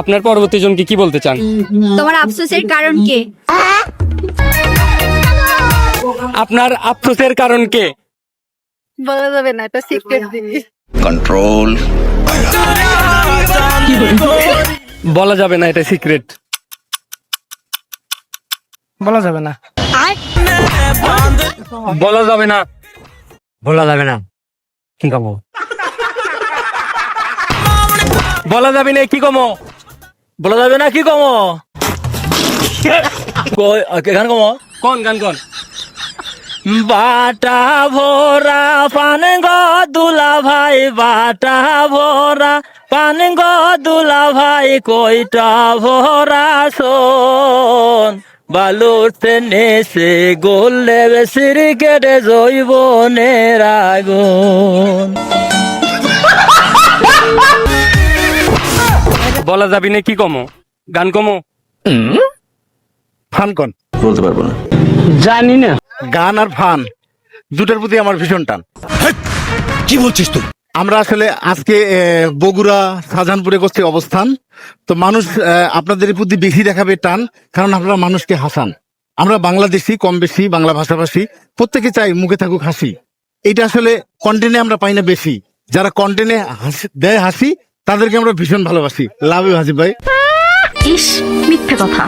আপনার পরবর্তী জনকে কি বলতে চান? তোমার আফসোসের কারণ কে? আপনার আফসোসের কারণ কে? বলা যাবে না এটা সিক্রেট জিনিস। Control. বলা যাবে না এটা সিক্রেট বলা যাবে না। বলা যাবে না। বলা যাবে না। কি খাব বলা যাবে না কি কমো? বলা যাবে না কি কমো? গান কমো? কোন গান কোন? বাটা ভোরা পান গো দুলা ভাই বাটা ভোরা পান গো দুলা ভাই কইটা ভোরা শোন। বালুতে নেসে গোলে কেটে জৈবনের আগুন বলা যাবে না কি কমো? গান কমো? ফান কন। বলতে পারব না। জানি না। গান আর ফান দুটার প্রতি আমার ভীষণ টান। কি বলছিস তুই? আমরা আসলে আজকে বগুড়া শাহজাহানপুরে করছি অবস্থান। তো মানুষ আপনাদের প্রতি বেশি দেখাবে টান কারণ আপনারা মানুষকে হাসান। আমরা বাংলাদেশি কম বেশি বাংলা ভাষাভাষী প্রত্যেকে চাই মুখে থাকুক হাসি। এটা আসলে কন্টেন্টে আমরা পাই না বেশি। যারা কন্টেন্টে হাসি দেয় হাসি তাদেরকে আমরা ভীষণ ভালোবাসি। লাভ ইউ হাসিফ ভাই। ইস মিথ্যে কথা।